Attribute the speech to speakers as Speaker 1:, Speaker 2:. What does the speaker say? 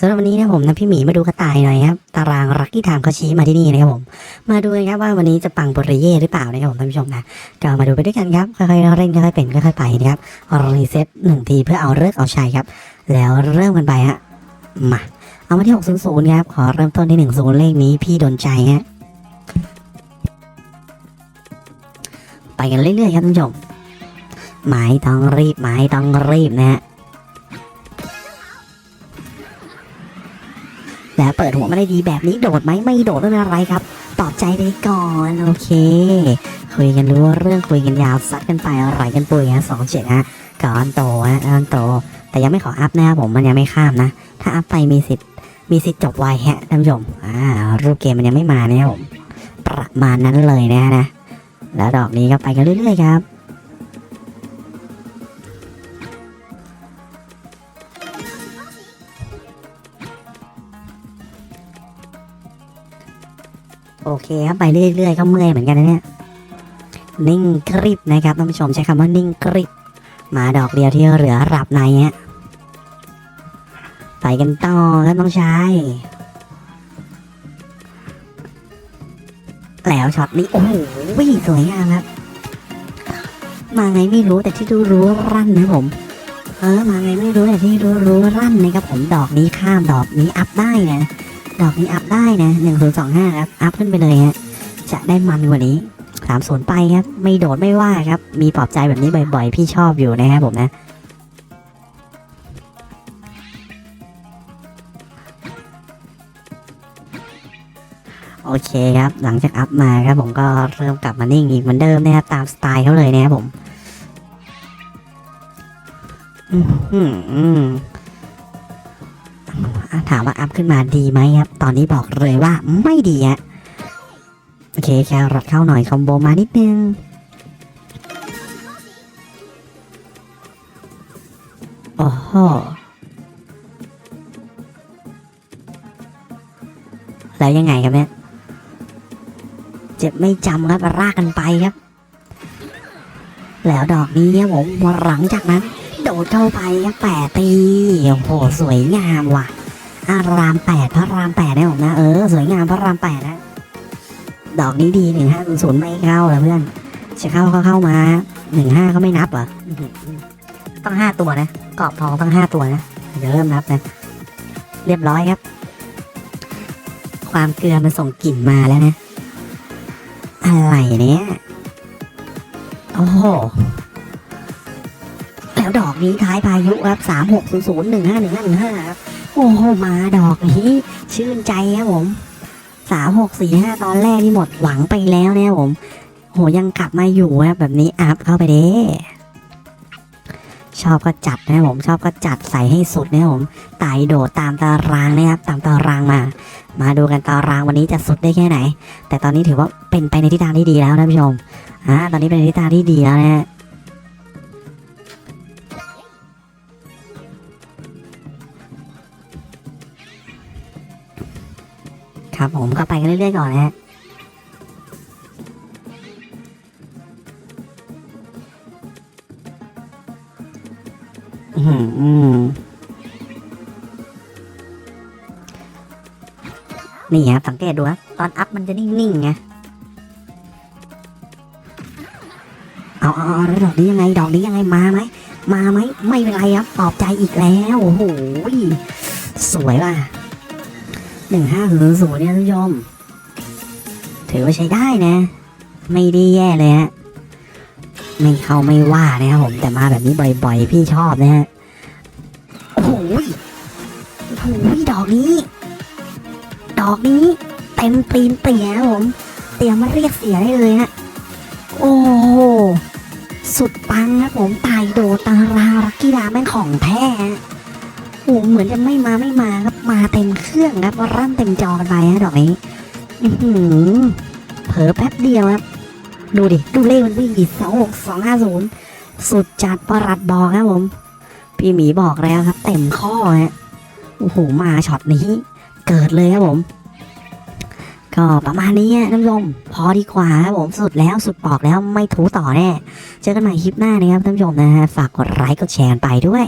Speaker 1: สำหรับวันนี้นะผมนะพี่หมีมาดูกระต่ายหน่อยครับตารางรักที่ทามเขาชี้มาที่นี่นะครับผมมาดูกันครับว่าวันนี้จะปังบริเย่หรือเปล่านะครับผมท่านผู้ชมนะก็มาดูไปด้วยกันครับค่อยๆเร่งค่อยๆเป็นค่อยๆไปนะครับรีเซ็ตหนึ่งทีเพื่อเอาเลิกเอาชัยครับ แล้วเริ่มกันไปฮะมาเอามาที่6 0 0ครับขอเริ่มต้นที่1 0เลขนี้พี่โดนใจฮะไปกันเรื่อยๆครับท่านผู้ชมหมายต้องรีบหมายต้องรีบนะฮะ เปิดหัวมาได้ดีแบบนี้โดดไหมไม่โดดไม่เป็นไรครับปลอบใจไปก่อนโอเค คุยกันรู้เรื่องคุยกันยาวซัดกันไปอะไรกันปุยฮะสองเจ็ดฮะก่อนโตฮะก่อนโต แต่ยังไม่ขออัพนะครับผมมันยังไม่ข้ามนะ ถ้าอัพไปมีสิทธิ์มีสิทธิ์จบไวฮะท่านผู้ชมอ่ารูปเกมมันยังไม่มานะครับผมประมาณนั้นเลยนะนะแล้วดอกนี้ก็ไปกันเรื่อยๆครับ โอเคครับไปเรื่อยๆก็เมื่อยเหมือนกันนะเนี่ยนิ่งกริบนะครับท่านผู้ชมใช้คำว่านิ่งกริบมาดอกเดียวที่เหลือหลับในฮะไปกันต่อครับน้องชายแล้วช็อตนี้โอ้โหสวยงามครับ มาไงไม่รู้แต่ที่รู้รู้รั่นนะผม เออมาไงไม่รู้แต่ที่รู้รู้รั่นนะครับผมดอกนี้ข้ามดอกนี้อัพได้นะ ดอกนี้อัพได้นะหนึ่งศูนย์สองห้าครับ อัพขึ้นไปเลยฮะ จะได้มันกว่านี้สามศูนย์ไปครับ ไม่โดดไม่ว่าครับ มีปลอบใจแบบนี้บ่อยๆ พี่ชอบอยู่นะครับผมนะโอเคครับ หลังจากอัพมาครับผมก็เริ่มกลับมานิ่งอีกเหมือนเดิมนะครับตามสไตล์เขาเลยนะครับผมอืมอืม ถามว่าอัพขึ้นมาดีไหมครับ ตอนนี้บอกเลยว่าไม่ดีฮะโอเคแครอทเข้าหน่อยคอมโบมานิดนึงโอ้โหแล้วยังไงครับเนี่ยเจ็บไม่จำครับรากกันไปครับ แล้วดอกนี้ครับผมหลังจากนั้น โดดเข้าไปครับแปดตีโอ้โหสวยงามว่ะ อารามแปดพระรามแปดได้ผมนะ เออ สวยงามพระรามแปดนะ ดอกนี้ดีหนึ่งห้าศูนย์ไม่เข้าเลยเพื่อน จะเข้าก็เข้ามาหนึ่งห้าก็ไม่นับเหรออื้อหือต้องห้าตัวนะกรอบทองต้องห้าตัวนะเดี๋ยวเริ่มนับนะ เรียบร้อยครับ ความเกลือมันส่งกลิ่นมาแล้วนะ อะไรเนี่ย โอ้โห แล้วดอกนี้ท้ายพายุครับสามหกศูนย์ศูนย์หนึ่งห้าหนึ่งห้าหนึ่งห้าครับโอ้โหมาดอกนี้ชื่นใจครับผมสามหกสี่ห้าตอนแรกนี่หมดหวังไปแล้วเนี่ยผม โหยังกลับมาอยู่ครับแบบนี้อัพเข้าไปเด้ชอบก็จัดนะครับผมชอบก็จัดใส่ให้สุดนะครับผมไต่โดดตามตารางนะครับตามตารางมา มาดูกันตารางวันนี้จะสุดได้แค่ไหน แต่ตอนนี้ถือว่าเป็นไปในทิศทางที่ดีแล้วนะผู้ชมอ่าตอนนี้เป็นในทิศทางที่ดีแล้วนะ ครับผมก็ไปกันเรื่อยๆก่อนนะฮะอือหือนี่ครับสังเกตดูครับตอนอัพมันจะนิ่งๆไงเอาเอาเอาดอกนี้ยังไง ดอกนี้ยังไงมาไหมมาไหมไม่เป็นไรครับปลอบใจอีกแล้ว โอ้โหสวยว่ะ หนึ่งห้าศูนย์ศูนย์เนี่ยท่านผู้ชม ถือว่าใช้ได้นะ ไม่ได้แย่เลยฮะ ไม่เข้าไม่ว่านะครับผม แต่มาแบบนี้บ่อยๆ พี่ชอบนะฮะ โอ้โหโอ้โหดอกนี้ ดอกนี้ เต็มตีนเตี่ยครับผม เตรียมมาเรียกเสียได้เลยฮะ โอ้โห สุดปังครับผมตายโดตารารักกีฬาแม่งของแท้ หเหมือนจะไม่มาไม่มาครับ มาเต็มเครื่องครับรั่นเต็มจอกันไปฮะดอกนี้อื้อหือเผลอแป๊บเดียวครับ ดูดิ ดูเลขมันวิ่งดิสองหกสองห้าศูนย์สุดจัดประหลัดบอกครับผม พี่หมีบอกแล้วครับ เต็มข้อฮะโอ้โหมาช็อตนี้ เกิดเลยครับผม ก็ประมาณนี้อะท่านผู้ชมพอดีกว่าครับผมสุดแล้วสุดปอกแล้วไม่ถูต่อแน่ เจอกันใหม่คลิปหน้านะครับท่านผู้ชมนะฮะฝากกดไลค์กดแชร์ไปด้วย